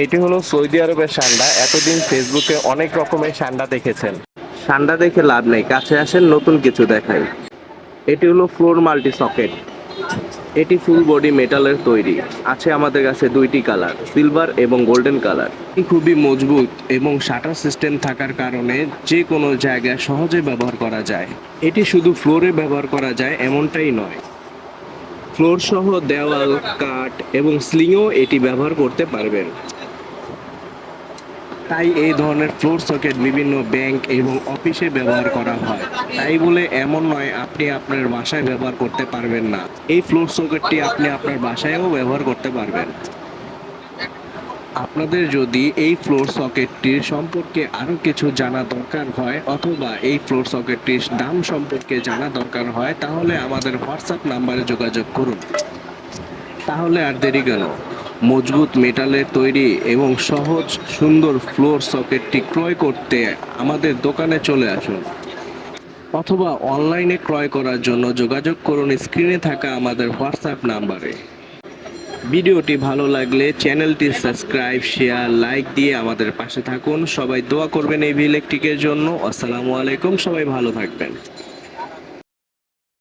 এইটি হলো সৌদি আরবের সান্ডা। এতদিন ফেসবুকে অনেক রকমের সান্ডা দেখেছেন। সান্ডা দেখে লাভ নেই, কাছে আসেন, নতুন কিছু দেখাই। এটি হলো ফ্লোর মাল্টি সকেট। এটি ফুল বডি মেটালের তৈরি। আছে আমাদের কাছে দুইটি কালার সিলভার এবং গোল্ডেন কালার এটি খুবই মজবুত এবং শাটার সিস্টেম থাকার কারণে যে কোনো জায়গায় সহজে ব্যবহার করা যায়। এটি শুধু ফ্লোরে ব্যবহার করা যায়, এমনটাই নয়। ফ্লোর সহ দেওয়াল, কাঠ এবং স্লিংও এটি ব্যবহার করতে পারবেন। তাই এই ধরনের ফ্লোর সকেট বিভিন্ন ব্যাংক এবং অফিসে ব্যবহার করা হয়। তাই বলে এমন নয়, আপনি আপনার বাসায় ব্যবহার করতে পারবেন না। এই ফ্লোর সকেটটি আপনি আপনার বাসায়ও ব্যবহার করতে পারবেন। আপনাদের যদি এই ফ্লোর সকেটটির সম্পর্কে আরও কিছু জানা দরকার হয় অথবা এই ফ্লোর সকেটটির দাম সম্পর্কে জানা দরকার হয়, তাহলে আমাদের হোয়াটসঅ্যাপ নাম্বারে যোগাযোগ করুন। তাহলে আর দেরি কেন? মজবুত মেটালের তৈরি এবং সহজ, সুন্দর ফ্লোর সকেটটি ক্রয় করতে আমাদের দোকানে চলে আসুন। অথবা অনলাইনে ক্রয় করার জন্য যোগাযোগ করুন স্ক্রিনে থাকা আমাদের হোয়াটসঅ্যাপ নাম্বারে। ভিডিওটি ভালো লাগলে চ্যানেলটি সাবস্ক্রাইব, শেয়ার, লাইক দিয়ে আমাদের পাশে থাকুন। সবাই দোয়া করবেন এই ইলেকট্রিকের জন্য। আসসালামু আলাইকুম, সবাই ভালো থাকবেন।